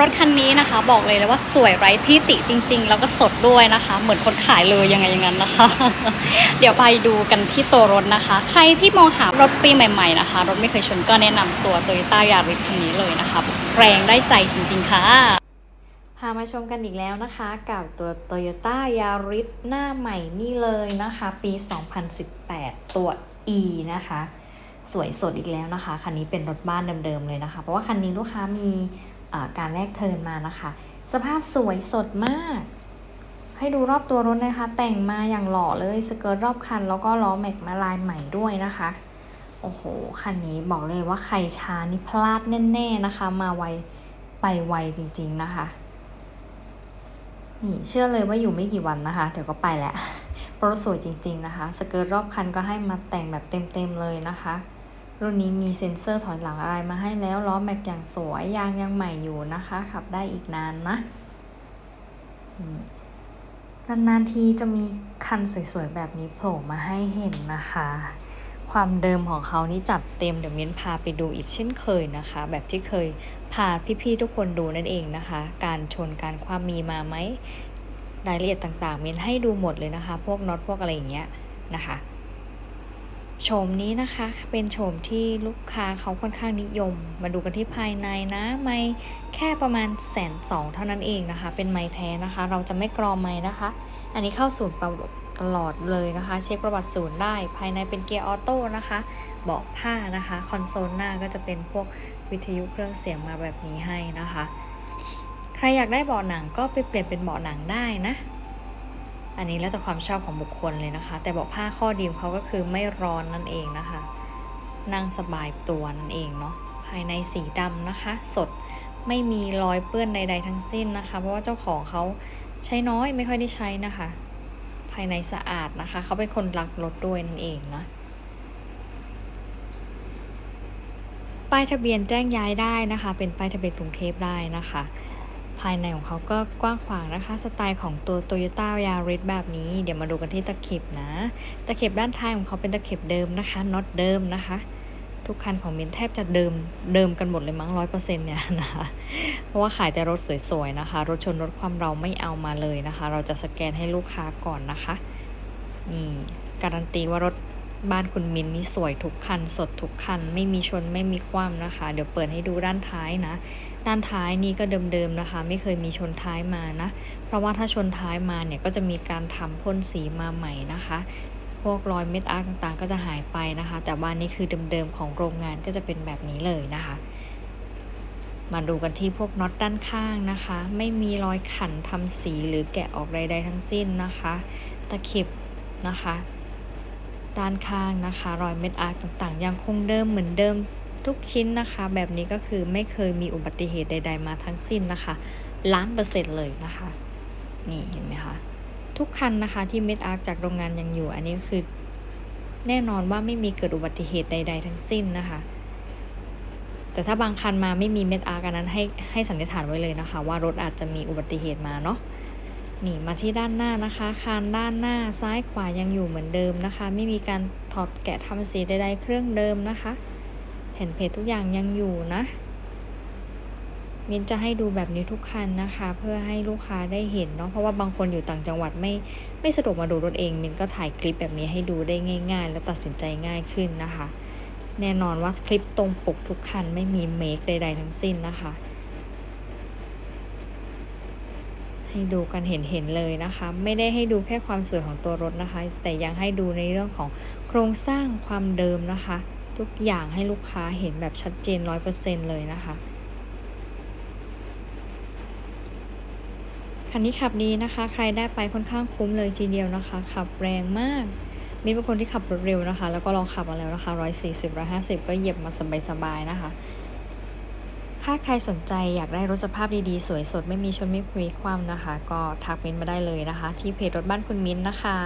รถคันนี้นะคะ บอกเลยเลยว่าสวยไร้ที่ติจริง ๆ แล้วก็สดด้วยนะคะ เหมือนคนขายเลยยังไงอย่างนั้นนะคะ เดี๋ยวไปดูกันที่ตัวรถนะคะ ใครที่มองหารถปีใหม่ ๆนะคะ รถไม่เคยชนก็แนะนำตัว Toyota Yaris คันนี้เลยนะคะ แรงได้ใจจริง ๆ ค่ะ พามาชมกันอีกแล้วนะคะ กับตัว Toyota Yaris หน้าใหม่นี่เลยนะคะ ปี 2018 ตัว E นะคะสวยสดอีกแล้วนะคะ คันนี้เป็นรถบ้านเดิมๆเลยนะคะ เพราะว่าคันนี้ลูกค้ามี การแลกเทินมานะคะ สภาพสวยสดมาก ให้ดูรอบตัวรถนะคะ แต่งมาอย่างหล่อเลยสเกิร์ตรอบคัน แล้วก็ล้อแม็กมาลายใหม่ด้วยนะคะ โอ้โห คันนี้บอกเลยว่าใครช้านี่พลาดแน่ๆนะคะ มาไวไปไวจริงๆนะคะนี่เชื่อเลยว่าอยู่ไม่กี่วันนะคะ เดี๋ยวก็ไปแหล้วเพราะสวยจริง ๆนะคะ สเกิร์ตรอบคันก็ให้มาแต่งแบบเต็มๆเลยนะคะ รุ่นนี้มีเซ็นเซอร์ถอยหลังอะไรมาให้แล้วล้อแม็กอย่างสวยยางยังใหม่อยู่นะคะ ขับได้อีกนานนะนี่นานๆทีจะมีคันสวยๆ แบบนี้โผล่มาให้เห็นนะคะ ความเดิมของเขานี่จัดเต็มเดี๋ยวมิ้นพาไปดูอีกเช่นเคยนะคะ แบบที่เคยพาพี่ๆทุกคนดูนั่นเองนะคะ การชนการความมีมาไหมรายละเอียดต่างๆมิ้นให้ดูหมดเลยนะคะ พวกน็อตพวกอะไรอย่างเงี้ยนะคะ โฉมนี้นะคะเป็นโฉมที่ลูกค้าเขาค่อนข้างนิยม มาดูกันที่ภายในนะ ไม่แค่ประมาณแสนสองเท่านั้นเองนะคะ เป็นไม้แท้นะคะ เราจะไม่กรอไม้นะคะ อันนี้เข้าศูนย์ประวัติตลอดเลยนะคะ เช็คประวัติศูนย์ได้ ภายในเป็นเกียร์ออโต้นะคะ เบาะผ้านะคะ คอนโซลหน้าก็จะเป็นพวกวิทยุเครื่องเสียงมาแบบนี้ให้นะคะ ใครอยากได้เบาะหนังก็ไปเปลี่ยนเป็นเบาะหนังได้นะ อันนี้แล้วแต่ความชอบของบุคคลเลยนะคะ แต่บาะผ้าข้อดีของเขาก็คือไม่ร้อนนั่นเองนะคะ นั่งสบายตัวนั่นเองเนาะภายในสีดำนะคะ สดไม่มีรอยเปื้อนใด ๆ ทั้งสิ้นนะคะ เพราะว่าเจ้าของเขาใช้น้อยไม่ค่อยได้ใช้นะคะ ภายในสะอาดนะคะ เขาเป็นคนรักรถด้วยนั่นเองนะป้ายทะเบียนแจ้งย้ายได้นะคะ เป็นป้ายทะเบียนกรุงเทพได้นะคะ ภายในของเขาก็กว้างขวางนะคะ สไตล์ของตัว Toyota Yaris แบบนี้ เดี๋ยวมาดูกันที่ตะเข็บนะ ตะเข็บด้านท้ายของเขาเป็นตะเข็บเดิมนะคะน็อตเดิมนะคะ ทุกคันของมินแทบจะเดิมเดิมกันหมดเลยมั้งร้อยเปอร์เซ็นต์เนี่ยนะคะ เพราะว่าขายแต่รถสวยๆนะคะ รถชนรถความเราไม่เอามาเลยนะคะ เราจะสแกนให้ลูกค้าก่อนนะคะ นี่การันตีว่ารถ บ้านคุณมินนี่สวยทุกคัน สดทุกคัน ไม่มีชนไม่มีคว่ำนะคะ เดี๋ยวเปิดให้ดูด้านท้ายนะ ด้านท้ายนี่ก็เดิมๆนะคะ ไม่เคยมีชนท้ายมานะ เพราะว่าถ้าชนท้ายมาเนี่ยก็จะมีการทำพ่นสีมาใหม่นะคะพวกรอยเม็ดอาร์ต่างๆ ก็จะหายไปนะคะ แต่ว่านี่คือเดิมๆของโรงงานก็จะเป็นแบบนี้เลยนะคะ มาดูกันที่พวกน็อตด้านข้างนะคะ ไม่มีรอยขันทำสีหรือแกะออกใดๆทั้งสิ้นนะคะ ตะเข็บนะคะ ด้านข้างนะคะ รอยเม็ดอาร์ต่างๆ ยังคงเดิมเหมือนเดิมทุกชิ้นนะคะ แบบนี้ก็คือไม่เคยมีอุบัติเหตุใด ๆ มาทั้งสิ้นนะคะล้านเปอร์เซ็นต์เลยนะคะ นี่เห็นไหมคะทุกคันนะคะที่เม็ดอาร์จากโรงงานยังอยู่ อันนี้คือ แน่นอนว่าไม่มีเกิดอุบัติเหตุใด ๆ ทั้งสิ้นนะคะ แต่ถ้าบางคันมาไม่มีเม็ดอาร์กันนั้นให้ให้สันนิษฐานไว้เลยนะคะ ว่ารถอาจจะมีอุบัติเหตุมาเนาะ นี่มาที่ด้านหน้านะคะ คานด้านหน้าซ้ายขวายังอยู่เหมือนเดิมนะคะ ไม่มีการถอดแกะทำสีใดๆเครื่องเดิมนะคะ แผ่นเพจทุกอย่างยังอยู่นะมินจะให้ดูแบบนี้ทุกคันนะคะ เพื่อให้ลูกค้าได้เห็นเนาะเพราะว่าบางคนอยู่ต่างจังหวัดไม่ไม่สะดวกมาดูรถเองมินก็ถ่ายคลิปแบบนี้ให้ดูได้ง่าย ๆ และตัดสินใจง่ายขึ้นนะคะ แน่นอนว่าคลิปตรงปกทุกคันไม่มีเมคใด ๆ ทั้งสิ้นนะคะ ให้ดูกันเห็นเห็นเลยนะคะ ไม่ได้ให้ดูแค่ความสวยของตัวรถนะคะ แต่ยังให้ดูในเรื่องของโครงสร้างความเดิมนะคะ ทุกอย่างให้ลูกค้าเห็นแบบชัดเจนร้อยเปอร์เซ็นเลยนะคะคันนี้ขับดีนะคะ ใครได้ไปค่อนข้างคุ้มเลยทีเดียวนะคะ ขับแรงมาก มีเป็นคนที่ขับรถเร็วนะคะ แล้วก็ลองขับมาแล้วนะคะร้อยสี่สิบร้อยห้าสิบก็เหยียบมาสบายๆนะคะ ถ้าใครสนใจอยากได้รถสภาพดีๆ สวยสดไม่มีชนไม่คุยความนะคะ ก็ทักมิ้นมาได้เลยนะคะ ที่เพจรถบ้านคุณมิ้นนะคะ